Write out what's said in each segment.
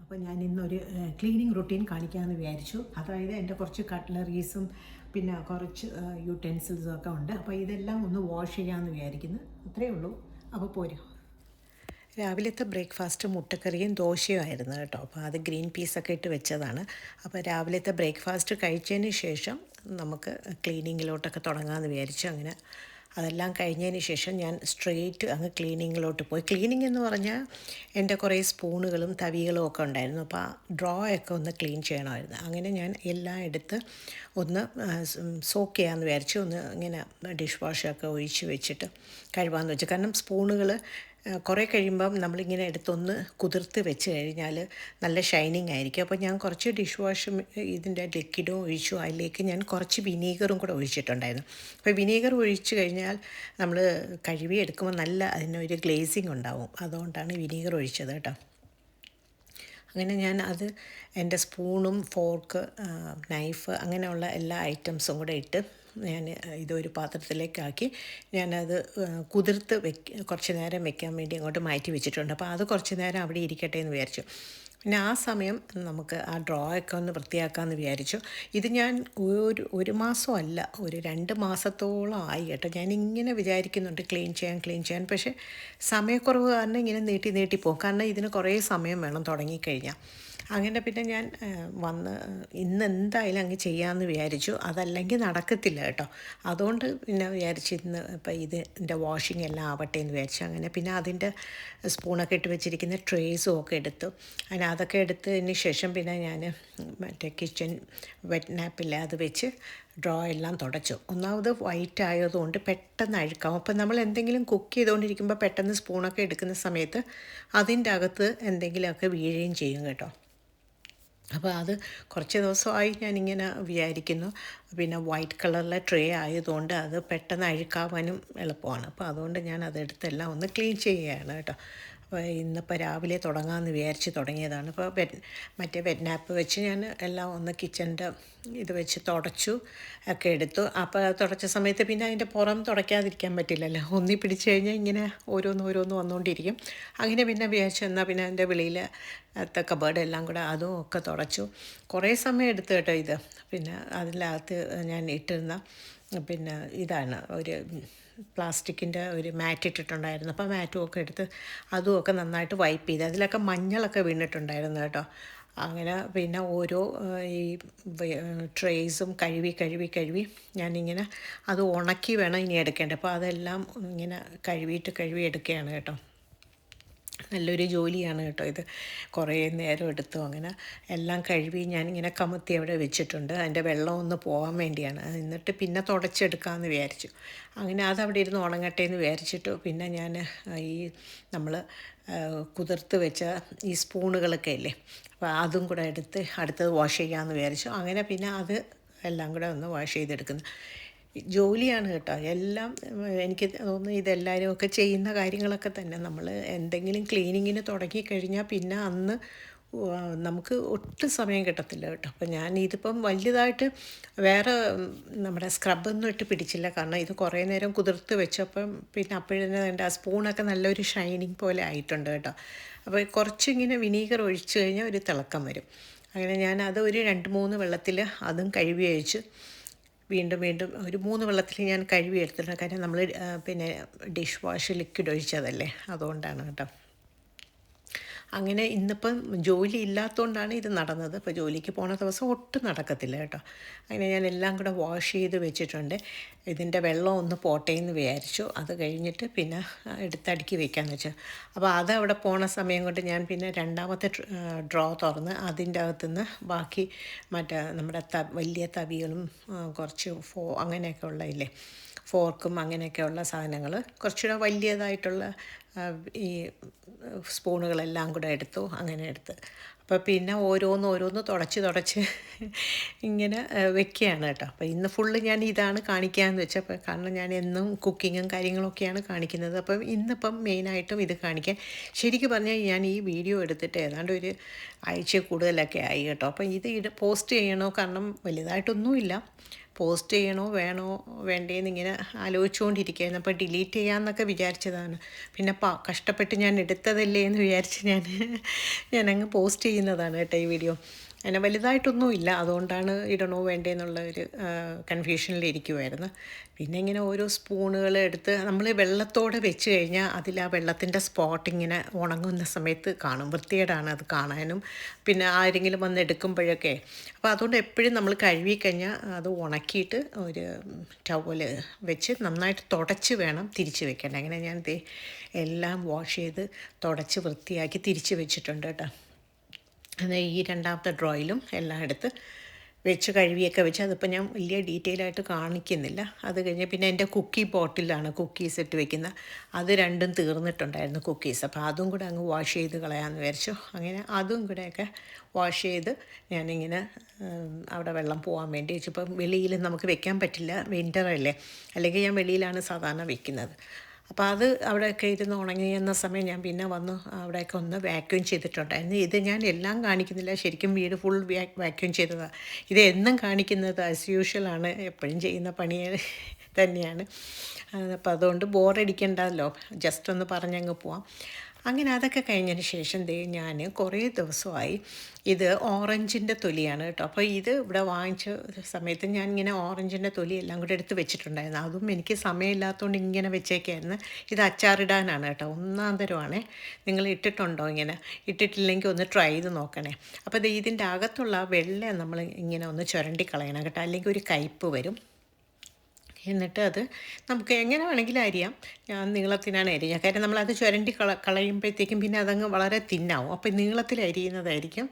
അപ്പോൾ ഞാൻ ഇന്നൊരു ക്ലീനിങ് റുട്ടീൻ കാണിക്കാമെന്ന് വിചാരിച്ചു. അതായത് എന്റെ കുറച്ച് കട്ട്ലറീസും പിന്നെ കുറച്ച് യൂട്ടെൻസിൽസും ഒക്കെ ഉണ്ട്. അപ്പോൾ ഇതെല്ലാം ഒന്ന് വാഷ് ചെയ്യാമെന്ന് വിചാരിക്കുന്നു. അത്രയേ ഉള്ളൂ. അപ്പോൾ പോരാ. രാവിലത്തെ ബ്രേക്ക്ഫാസ്റ്റ് മുട്ടക്കറിയും ദോശയും ആയിരുന്നു കേട്ടോ. അപ്പോൾ അത് ഗ്രീൻ പീസൊക്കെ ഇട്ട് വെച്ചതാണ്. അപ്പോൾ രാവിലത്തെ ബ്രേക്ക്ഫാസ്റ്റ് കഴിച്ചതിന് ശേഷം നമുക്ക് ക്ലീനിങ്ങിലോട്ടൊക്കെ തുടങ്ങാമെന്ന് വിചാരിച്ചു. അങ്ങനെ അതെല്ലാം കഴിഞ്ഞതിന് ശേഷം ഞാൻ സ്ട്രെയിറ്റ് അങ്ങ് ക്ലീനിങ്ങിലോട്ട് പോയി. ക്ലീനിങ് എന്ന് പറഞ്ഞാൽ എന്റെ കുറേ സ്പൂണുകളും തവികളും ഒക്കെ ഉണ്ടായിരുന്നു. അപ്പോൾ ആ ഡ്രോ ഒക്കെ ഒന്ന് ക്ലീൻ ചെയ്യണമായിരുന്നു. അങ്ങനെ ഞാൻ എല്ലാം എടുത്ത് ഒന്ന് സോക്ക് ചെയ്യാമെന്ന് വിചാരിച്ചു ഒന്ന് ഇങ്ങനെ ഡിഷ് വാഷൊക്കെ ഒഴിച്ച് വെച്ചിട്ട് കഴുകാമെന്ന് വെച്ചു. കാരണം സ്പൂണുകൾ കുറേ കഴിയുമ്പം നമ്മളിങ്ങനെ എടുത്തൊന്ന് കുതിർത്ത് വെച്ച് കഴിഞ്ഞാൽ നല്ല ഷൈനിങ് ആയിരിക്കും. അപ്പോൾ ഞാൻ കുറച്ച് ഡിഷ് വാഷും ഇതിന്റെ ലിക്വിഡും ഒഴിച്ചു. അതിലേക്ക് ഞാൻ കുറച്ച് വിനീഗറും കൂടെ ഒഴിച്ചിട്ടുണ്ടായിരുന്നു. അപ്പോൾ വിനീഗർ ഒഴിച്ച് കഴിഞ്ഞാൽ നമ്മൾ കഴുകി എടുക്കുമ്പോൾ നല്ല അതിനൊരു ഗ്ലേസിങ് ഉണ്ടാവും. അതുകൊണ്ടാണ് വിനീഗർ ഒഴിച്ചത് കേട്ടോ. അങ്ങനെ ഞാൻ അത് എന്റെ സ്പൂണും ഫോർക്ക് നൈഫ് അങ്ങനെയുള്ള എല്ലാ ഐറ്റംസും കൂടെ ഇട്ട് ഞാൻ ഇതൊരു പാത്രത്തിലേക്കാക്കി. ഞാനത് കുതിർത്ത് വെക്ക കുറച്ച് നേരം വെക്കാൻ വേണ്ടി അങ്ങോട്ട് മാറ്റി വെച്ചിട്ടുണ്ട്. അപ്പോൾ അത് കുറച്ച് നേരം അവിടെ ഇരിക്കട്ടെ എന്ന് വിചാരിച്ചു. പിന്നെ ആ സമയം നമുക്ക് ആ ഡ്രോ ഒക്കെ ഒന്ന് വൃത്തിയാക്കാമെന്ന് വിചാരിച്ചു. ഇത് ഞാൻ ഒരു ഒരു മാസമല്ല ഒരു രണ്ട് മാസത്തോളം ആയി കേട്ടോ. ഞാനിങ്ങനെ വിചാരിക്കുന്നുണ്ട് ക്ലീൻ ചെയ്യാൻ ക്ലീൻ ചെയ്യാൻ. പക്ഷേ സമയക്കുറവ് കാരണം ഇങ്ങനെ നീട്ടി നീട്ടി പോകും. കാരണം ഇതിന് കുറേ സമയം വേണം തുടങ്ങിക്കഴിഞ്ഞാൽ. അങ്ങനെ പിന്നെ ഞാൻ വന്ന് ഇന്ന് എന്തായാലും അങ്ങ് ചെയ്യാമെന്ന് വിചാരിച്ചു. അതല്ലെങ്കിൽ നടക്കത്തില്ല കേട്ടോ. അതുകൊണ്ട് പിന്നെ വിചാരിച്ചു ഇന്ന് ഇപ്പം ഇതിന്റെ വാഷിംഗ് എല്ലാം ആവട്ടെ എന്ന് വിചാരിച്ചു. അങ്ങനെ പിന്നെ അതിന്റെ സ്പൂണൊക്കെ ഇട്ട് വെച്ചിരിക്കുന്ന ട്രേസും ഒക്കെ എടുത്തു. അങ്ങനെ അതൊക്കെ എടുത്തതിന് ശേഷം പിന്നെ ഞാൻ മറ്റേ കിച്ചൺ വെറ്റ് നാപ്പില്ല അത് വെച്ച് ഡ്രോ എല്ലാം തുടച്ചു. ഒന്നാമത് വൈറ്റ് ആയതുകൊണ്ട് പെട്ടെന്ന് അഴുക്കാം അപ്പം നമ്മൾ എന്തെങ്കിലും കുക്ക് ചെയ്തുകൊണ്ടിരിക്കുമ്പോൾ പെട്ടെന്ന് സ്പൂണൊക്കെ എടുക്കുന്ന സമയത്ത് അതിന്റെ അകത്ത് എന്തെങ്കിലുമൊക്കെ വീഴുകയും ചെയ്യും കേട്ടോ. അപ്പോൾ അത് കുറച്ച് ദിവസമായി ഞാനിങ്ങനെ വിചാരിക്കുന്നു. പിന്നെ വൈറ്റ് കളറിലെ ട്രേ ആയതുകൊണ്ട് അത് പെട്ടെന്ന് അഴുക്കാവാനും എളുപ്പമാണ്. അപ്പോൾ അതുകൊണ്ട് ഞാൻ അതെടുത്തെല്ലാം ഒന്ന് ക്ലീൻ ചെയ്യുകയാണ് കേട്ടോ. അപ്പോൾ ഇന്നിപ്പോൾ രാവിലെ തുടങ്ങാമെന്ന് വിചാരിച്ച് തുടങ്ങിയതാണ്. ഇപ്പോൾ വെ മറ്റേ വെറ്റ്നാപ്പ് വെച്ച് ഞാൻ എല്ലാം ഒന്ന് കിച്ചന്റെ ഇത് വെച്ച് തുടച്ചു ഒക്കെ എടുത്തു. അപ്പോൾ തുടച്ച സമയത്ത് പിന്നെ അതിന്റെ പുറം തുടയ്ക്കാതിരിക്കാൻ പറ്റില്ലല്ലോ. ഒന്നി പിടിച്ച് കഴിഞ്ഞാൽ ഇങ്ങനെ ഓരോന്ന് ഓരോന്ന് വന്നുകൊണ്ടിരിക്കും അങ്ങനെ പിന്നെ വിചാരിച്ചു എന്നാൽ പിന്നെ എന്റെ വെളിയിൽ കബേർഡ് എല്ലാം കൂടെ അതും ഒക്കെ തുടച്ചു. കുറേ സമയം എടുത്തു കേട്ടോ ഇത്. പിന്നെ അതിനകത്ത് ഞാൻ ഇട്ടിരുന്ന പിന്നെ ഇതാണ് ഒരു പ്ലാസ്റ്റിക്കിന്റെ ഒരു മാറ്റ് ഇട്ടിട്ടുണ്ടായിരുന്നു. അപ്പോൾ മാറ്റും ഒക്കെ എടുത്ത് അതും ഒക്കെ നന്നായിട്ട് വൈപ്പ് ചെയ്ത് അതിലൊക്കെ മഞ്ഞളൊക്കെ വീണിട്ടുണ്ടായിരുന്നു കേട്ടോ. അങ്ങനെ പിന്നെ ഓരോ ഈ ട്രേസും കഴുകി കഴുകി കഴുകി ഞാനിങ്ങനെ അത് ഉണക്കി വേണം ഇനി എടുക്കേണ്ടത്. അപ്പോൾ അതെല്ലാം ഇങ്ങനെ കഴുകിയിട്ട് കഴുകി എടുക്കുകയാണ് കേട്ടോ. നല്ലൊരു ജോലിയാണ് കേട്ടോ ഇത്. കുറേ നേരം എടുത്തു അങ്ങനെ എല്ലാം കഴുകി ഞാനിങ്ങനെ കമത്തി അവിടെ വെച്ചിട്ടുണ്ട്. അതിന്റെ വെള്ളം ഒന്ന് പോകാൻ വേണ്ടിയാണ്. എന്നിട്ട് പിന്നെ തുടച്ചെടുക്കാമെന്ന് വിചാരിച്ചു. അങ്ങനെ അതവിടെ ഇരുന്ന് ഉണങ്ങട്ടെ എന്ന് വിചാരിച്ചിട്ട്. പിന്നെ ഞാൻ ഈ നമ്മൾ കുതിർത്ത് വെച്ച ഈ സ്പൂണുകളൊക്കെ അല്ലേ അപ്പോൾ അതും കൂടെ എടുത്ത് അടുത്തത് വാഷ് ചെയ്യാമെന്ന് വിചാരിച്ചു. അങ്ങനെ പിന്നെ അത് എല്ലാം കൂടെ ഒന്ന് വാഷ് ചെയ്തെടുക്കുന്നു. ജോലിയാണ് കേട്ടോ. എല്ലാം എനിക്ക് തോന്നുന്നു ഇതെല്ലാവരും ഒക്കെ ചെയ്യുന്ന കാര്യങ്ങളൊക്കെ തന്നെ. നമ്മൾ എന്തെങ്കിലും ക്ലീനിങ്ങിന് തുടങ്ങിക്കഴിഞ്ഞാൽ പിന്നെ അന്ന് നമുക്ക് ഒട്ടും സമയം കിട്ടത്തില്ല കേട്ടോ. അപ്പോൾ ഞാൻ ഇതിപ്പം വലുതായിട്ട് വേറെ നമ്മുടെ സ്ക്രബൊന്നും ഇട്ട് പിടിച്ചില്ല. കാരണം ഇത് കുറേ നേരം കുതിർത്ത് വെച്ചപ്പം പിന്നെ അപ്പോഴന്നെ എന്റെ ആ സ്പൂണൊക്കെ നല്ലൊരു ഷൈനിങ് പോലെ ആയിട്ടുണ്ട് കേട്ടോ. അപ്പോൾ കുറച്ചിങ്ങനെ വിനീഗർ ഒഴിച്ചു കഴിഞ്ഞാൽ ഒരു തിളക്കം വരും. അങ്ങനെ ഞാൻ അത് ഒരു രണ്ട് മൂന്ന് വെള്ളത്തിൽ അതും കഴുകി അഴിച്ച് വീണ്ടും വീണ്ടും ഒരു മൂന്ന് വെള്ളത്തിൽ ഞാൻ കഴുകി എടുത്തിട്ടുണ്ട് കാര്യം നമ്മൾ പിന്നെ ഡിഷ് വാഷ് ലിക്വിഡ് ഒഴിച്ചതല്ലേ? അതുകൊണ്ടാണ് കേട്ടോ. അങ്ങനെ ഇന്നിപ്പം ജോലി ഇല്ലാത്തതുകൊണ്ടാണ് ഇത് നടന്നത്. ഇപ്പോൾ ജോലിക്ക് പോണ ദിവസം ഒട്ടും നടക്കത്തില്ല കേട്ടോ. അങ്ങനെ ഞാൻ എല്ലാം കൂടെ വാഷ് ചെയ്ത് വെച്ചിട്ടുണ്ട്. ഇതിന്റെ വെള്ളം ഒന്ന് പോട്ടെ എന്ന് വിചാരിച്ചു. അത് കഴിഞ്ഞിട്ട് പിന്നെ എടുത്തടുക്കി വെക്കാമെന്ന് വെച്ചു. അപ്പോൾ അത് അവിടെ പോണ സമയം കൊണ്ട് ഞാൻ പിന്നെ രണ്ടാമത്തെ ഡ്രോ തുറന്ന് അതിന്റെ അകത്തുനിന്ന് ബാക്കി മറ്റേ നമ്മുടെ ത വലിയ തവികളും കുറച്ച് ഫോ അങ്ങനെയൊക്കെ ഉള്ള ഇല്ലേ ഫോർക്കും അങ്ങനെയൊക്കെയുള്ള സാധനങ്ങൾ കുറച്ചുകൂടെ വലിയതായിട്ടുള്ള ഈ സ്പൂണുകളെല്ലാം കൂടെ എടുത്തു അങ്ങനെ എടുത്ത്. അപ്പോൾ പിന്നെ ഓരോന്ന് ഓരോന്ന് തുടച്ച് തുടച്ച് ഇങ്ങനെ വെക്കുകയാണ് കേട്ടോ. അപ്പോൾ ഇന്ന് ഫുള്ള് ഞാൻ ഇതാണ് കാണിക്കാമെന്ന് വെച്ചാൽ വെച്ചപ്പോൾ കാരണം ഞാൻ എന്നും കുക്കിങ്ങും കാര്യങ്ങളൊക്കെയാണ് കാണിക്കുന്നത്. അപ്പം ഇന്നിപ്പം മെയിനായിട്ടും ഇത് കാണിക്കാൻ. ശരിക്കും പറഞ്ഞാൽ ഞാൻ ഈ വീഡിയോ എടുത്തിട്ട് ഏതാണ്ട് ഒരു ആഴ്ച കൂടുതലൊക്കെ ആയി കേട്ടോ. അപ്പോൾ ഇത് പോസ്റ്റ് ചെയ്യണോ? കാരണം വലുതായിട്ടൊന്നുമില്ല. പോസ്റ്റ് ചെയ്യണോ വേണോ വേണ്ടേന്ന് ഇങ്ങനെ ആലോചിച്ചുകൊണ്ടിരിക്കുകയായിരുന്നു അപ്പോൾ ഡിലീറ്റ് ചെയ്യാമെന്നൊക്കെ വിചാരിച്ചതാണ്. പിന്നെ പ കഷ്ടപ്പെട്ട് ഞാൻ എടുത്തതല്ലേ എന്ന് വിചാരിച്ച് ഞാൻ ഞാനങ്ങ് പോസ്റ്റ് ചെയ്യുന്നതാണ് കേട്ടോ ഈ വീഡിയോ. അങ്ങനെ വലുതായിട്ടൊന്നുമില്ല. അതുകൊണ്ടാണ് ഇടണോ വേണ്ടേന്നുള്ള ഒരു കൺഫ്യൂഷനിലിരിക്കുമായിരുന്നു പിന്നെ ഇങ്ങനെ ഓരോ സ്പൂണുകൾ എടുത്ത് നമ്മൾ വെള്ളത്തോടെ വെച്ച് കഴിഞ്ഞാൽ അതിൽ ആ വെള്ളത്തിന്റെ സ്പോട്ട് ഇങ്ങനെ ഉണങ്ങുന്ന സമയത്ത് കാണും. വൃത്തികേടാണ് അത് കാണാനും. പിന്നെ ആരെങ്കിലും വന്ന് എടുക്കുമ്പോഴൊക്കെ. അപ്പോൾ അതുകൊണ്ട് എപ്പോഴും നമ്മൾ കഴുകി കഴിഞ്ഞാൽ അത് ഉണക്കിയിട്ട് ഒരു ടവൽ വെച്ച് നന്നായിട്ട് തുടച്ച് വേണം തിരിച്ച് വെക്കേണ്ടത് അങ്ങനെ ഞാൻ ദേ എല്ലാം വാഷ് ചെയ്ത് തുടച്ച് വൃത്തിയാക്കി തിരിച്ച് വെച്ചിട്ടുണ്ട് കേട്ടോ. ഈ രണ്ടാമത്തെ ഡ്രോയിലും എല്ലാം എടുത്ത് വെച്ച് കഴുകിയൊക്കെ വെച്ച് അതിപ്പോൾ ഞാൻ വലിയ ഡീറ്റെയിൽ ആയിട്ട് കാണിക്കുന്നില്ല. അത് കഴിഞ്ഞ് പിന്നെ എന്റെ കുക്കി പോട്ടിലാണ് കുക്കീസ് ഇട്ട് വെക്കുന്ന. അത് രണ്ടും തീർന്നിട്ടുണ്ടായിരുന്നു കുക്കീസ്. അപ്പോൾ അതും കൂടെ അങ്ങ് വാഷ് ചെയ്ത് കളയാമെന്ന് വിചാരിച്ചു. അങ്ങനെ അതും കൂടെയൊക്കെ വാഷ് ചെയ്ത് ഞാനിങ്ങനെ അവിടെ വെള്ളം പോകാൻ വേണ്ടി വെച്ചിപ്പം വെളിയിൽ നമുക്ക് വെക്കാൻ പറ്റില്ല. വിന്ററല്ലേ? അല്ലെങ്കിൽ ഞാൻ വെളിയിലാണ് സാധാരണ വെക്കുന്നത്. അപ്പോൾ അത് അവിടെയൊക്കെ ഇരുന്ന് ഉണങ്ങിയെന്ന സമയം ഞാൻ പിന്നെ വന്ന് അവിടെയൊക്കെ ഒന്ന് വാക്യൂം ചെയ്തിട്ടുണ്ടായിരുന്നു ഇത് ഞാൻ എല്ലാം കാണിക്കുന്നില്ല. ശരിക്കും വീട് ഫുൾ വാക്യൂം ചെയ്തതാണ് ഇത് എന്നും കാണിക്കുന്നത് ആസ് യൂഷ്വലാണ് എപ്പോഴും ചെയ്യുന്ന പണി തന്നെയാണ്. അപ്പോൾ അതുകൊണ്ട് ബോറടിക്കണ്ടല്ലോ ജസ്റ്റ് ഒന്ന് പറഞ്ഞങ്ങ് പോവാം. അങ്ങനെ അതൊക്കെ കഴിഞ്ഞതിന് ശേഷം ദേ ഞാൻ കുറേ ദിവസമായി ഇത് ഓറഞ്ചിന്റെ തൊലിയാണ് കേട്ടോ. അപ്പോൾ ഇത് ഇവിടെ വാങ്ങിച്ച സമയത്ത് ഞാൻ ഇങ്ങനെ ഓറഞ്ചിന്റെ തൊലി എല്ലാം കൂടെ എടുത്ത് വെച്ചിട്ടുണ്ടായിരുന്നു. അതും എനിക്ക് സമയമില്ലാത്തതുകൊണ്ട് ഇങ്ങനെ വെച്ചേക്കായിരുന്നു. ഇത് അച്ചാറിടാനാണ് കേട്ടോ. ഒന്നാം തരമാണേ. നിങ്ങൾ ഇട്ടിട്ടുണ്ടോ ഇങ്ങനെ? ഇട്ടിട്ടില്ലെങ്കിൽ ഒന്ന് ട്രൈ ചെയ്ത് നോക്കണേ. അപ്പോൾ ഇതിന്റെ അകത്തുള്ള വെള്ളം നമ്മൾ ഇങ്ങനെ ഒന്ന് ചുരണ്ടി കളയണം കേട്ടോ. അല്ലെങ്കിൽ ഒരു കയ്പ്പ് വരും. എന്നിട്ട് അത് നമുക്ക് എങ്ങനെ വേണമെങ്കിലും അരിയാം. ഞാൻ നീളത്തിനാണ് അരിയുക. കാര്യം നമ്മളത് ചുരണ്ടി കള കളയുമ്പോഴത്തേക്കും പിന്നെ അതങ്ങ് വളരെ തിന്നാവും. അപ്പോൾ നീളത്തിൽ അരിയുന്നതായിരിക്കും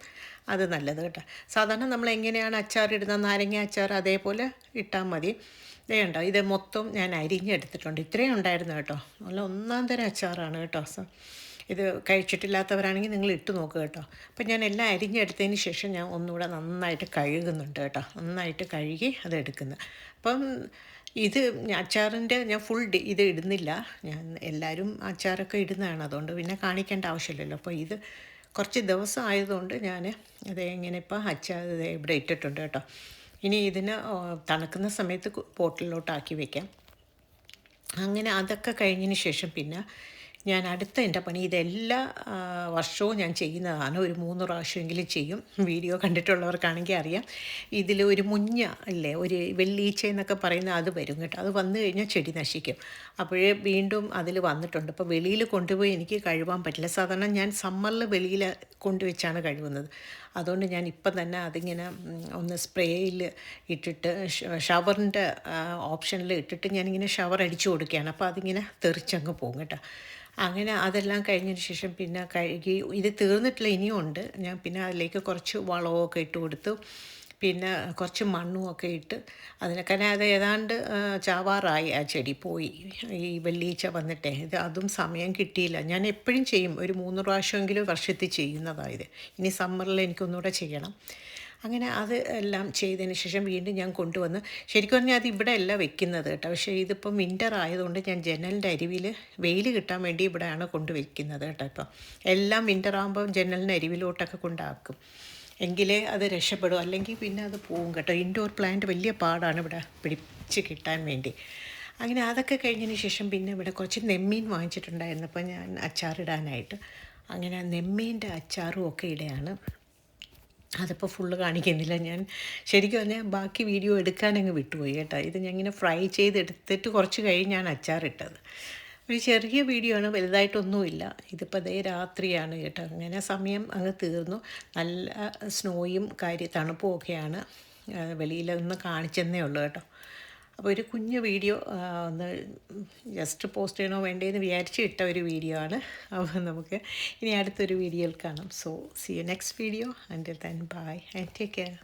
അത് നല്ലത് കേട്ടോ. സാധാരണ നമ്മൾ എങ്ങനെയാണ് അച്ചാറിടുന്ന നാരങ്ങ അച്ചാർ അതേപോലെ ഇട്ടാൽ മതി. വേണ്ട ഇത് മൊത്തം ഞാൻ അരിഞ്ഞെടുത്തിട്ടുണ്ട്. ഇത്രയും ഉണ്ടായിരുന്നു കേട്ടോ. നല്ല ഒന്നാം തരം അച്ചാറാണ് കേട്ടോ. ഇത് കഴിച്ചിട്ടില്ലാത്തവരാണെങ്കിൽ നിങ്ങൾ ഇട്ട് നോക്കുക കേട്ടോ. അപ്പം ഞാൻ എല്ലാം അരിഞ്ഞെടുത്തതിന് ശേഷം ഞാൻ ഒന്നുകൂടെ നന്നായിട്ട് കഴുകുന്നുണ്ട് കേട്ടോ. നന്നായിട്ട് കഴുകി അത് എടുക്കുന്നത് അപ്പം ഇത് അച്ചാറിന്റെ ഞാൻ ഫുൾ ഇത് ഇടുന്നില്ല. ഞാൻ എല്ലാവരും അച്ചാറൊക്കെ ഇടുന്നതാണ്. അതുകൊണ്ട് പിന്നെ കാണിക്കേണ്ട ആവശ്യമില്ലല്ലോ. അപ്പോൾ ഇത് കുറച്ച് ദിവസം ആയതുകൊണ്ട് ഞാൻ അത് എങ്ങനെ ഇപ്പോൾ അച്ചാർ ഇവിടെ ഇട്ടിട്ടുണ്ട് കേട്ടോ. ഇനി ഇതിന് തണുക്കുന്ന സമയത്ത് പോട്ടിലോട്ടാക്കി വെക്കാം. അങ്ങനെ അതൊക്കെ കഴിഞ്ഞതിന് ശേഷം പിന്നെ ഞാൻ അടുത്ത എന്റെ പണി ഇതെല്ലാ വർഷവും ഞാൻ ചെയ്യുന്നതാണ്. ഒരു മൂന്ന് പ്രാവശ്യമെങ്കിലും ചെയ്യും. വീഡിയോ കണ്ടിട്ടുള്ളവർക്കാണെങ്കിൽ അറിയാം. ഇതിൽ ഒരു മുഞ്ഞ അല്ലേ ഒരു വെള്ളീച്ച എന്നൊക്കെ പറയുന്ന അത് വരും കേട്ടോ. അത് വന്നു കഴിഞ്ഞാൽ ചെടി നശിക്കും. അപ്പോഴേ വീണ്ടും അതിൽ വന്നിട്ടുണ്ട്. അപ്പോൾ വെളിയിൽ കൊണ്ടുപോയി എനിക്ക് കഴുകാൻ പറ്റില്ല. സാധാരണ ഞാൻ സമ്മറിൽ വെളിയിൽ കൊണ്ടുവച്ചാണ് കഴുകുന്നത് അതുകൊണ്ട് ഞാൻ ഇപ്പം തന്നെ അതിങ്ങനെ ഒന്ന് സ്പ്രേയിൽ ഇട്ടിട്ട് ഷവറിന്റെ ഓപ്ഷനിൽ ഇട്ടിട്ട് ഞാനിങ്ങനെ ഷവർ അടിച്ചു കൊടുക്കുകയാണ്. അപ്പോൾ അതിങ്ങനെ തെറിച്ചങ്ങ് പോകും കേട്ടോ. അങ്ങനെ അതെല്ലാം കഴിഞ്ഞതിന് ശേഷം പിന്നെ കഴുകി ഇത് തീർന്നിട്ടില്ല ഇനിയും ഉണ്ട്. ഞാൻ പിന്നെ അതിലേക്ക് കുറച്ച് വളമൊക്കെ ഇട്ട് കൊടുത്തു. പിന്നെ കുറച്ച് മണ്ണും ഒക്കെ ഇട്ട് അതിനൊക്കെ അത് ഏതാണ്ട് ചാവാറായി ആ ചെടി പോയി. ഈ വെള്ളീച്ച വന്നിട്ടേ. ഇത് അതും സമയം കിട്ടിയില്ല. ഞാൻ എപ്പോഴും ചെയ്യും. ഒരു മൂന്ന് പ്രാവശ്യമെങ്കിലും വർഷത്തിൽ ചെയ്യുന്നതായത് ഇനി സമ്മറിൽ എനിക്കൊന്നുകൂടെ ചെയ്യണം. അങ്ങനെ അത് എല്ലാം ചെയ്തതിന് ശേഷം വീണ്ടും ഞാൻ കൊണ്ടുവന്ന് ശരിക്കും പറഞ്ഞാൽ അത് ഇവിടെ അല്ല വെക്കുന്നത് കേട്ടോ. പക്ഷേ ഇതിപ്പം വിന്റർ ആയതുകൊണ്ട് ഞാൻ ജനലിന്റെ അരിവിൽ വെയിൽ കിട്ടാൻ വേണ്ടി ഇവിടെയാണ് കൊണ്ടുവയ്ക്കുന്നത് കേട്ടോ ഇപ്പം. എല്ലാം വിന്റർ ആകുമ്പോൾ ജനലിന്റെ അരിവിലോട്ടൊക്കെ കൊണ്ടാക്കും. എങ്കിലേ അത് രക്ഷപ്പെടും. അല്ലെങ്കിൽ പിന്നെ അത് പോവും കേട്ടോ. ഇൻഡോർ പ്ലാന്റ് വലിയ പാടാണ് ഇവിടെ പിടിച്ച് കിട്ടാൻ വേണ്ടി. അങ്ങനെ അതൊക്കെ കഴിഞ്ഞതിന് ശേഷം പിന്നെ ഇവിടെ കുറച്ച് നെമ്മീൻ വാങ്ങിച്ചിട്ടുണ്ടായിരുന്നു അപ്പോൾ ഞാൻ അച്ചാറിടാനായിട്ട്. അങ്ങനെ നെമ്മീന്റെ അച്ചാറും ഒക്കെ ഇടയാണ്. അതിപ്പോൾ ഫുള്ള് കാണിക്കുന്നില്ല. ഞാൻ ശരിക്കും പറഞ്ഞാൽ ബാക്കി വീഡിയോ എടുക്കാനങ്ങ് വിട്ടുപോയി കേട്ടോ. ഇത് ഞാൻ ഇങ്ങനെ ഫ്രൈ ചെയ്തെടുത്തിട്ട് കുറച്ച് കഴിഞ്ഞാണ് അച്ചാറിട്ടത്. ഒരു ചെറിയ വീഡിയോ ആണ് വലുതായിട്ടൊന്നുമില്ല. ഇതിപ്പോൾ അതേ രാത്രിയാണ് കേട്ടോ. അങ്ങനെ സമയം അങ്ങ് തീർന്നു. നല്ല സ്നോയും കാര്യ തണുപ്പും ഒക്കെയാണ് വെളിയിലൊന്ന് കാണിച്ചെന്നേ ഉള്ളൂ കേട്ടോ. അപ്പോൾ ഒരു കുഞ്ഞു വീഡിയോ ഒന്ന് ജസ്റ്റ് പോസ്റ്റ് ചെയ്യണോ വേണ്ടേന്ന് വിചാരിച്ച് ഇട്ട ഒരു വീഡിയോ ആണ്. അപ്പോൾ നമുക്ക് ഇനി അടുത്തൊരു വീഡിയോയിൽ കാണാം. So see you next video and then bye and take care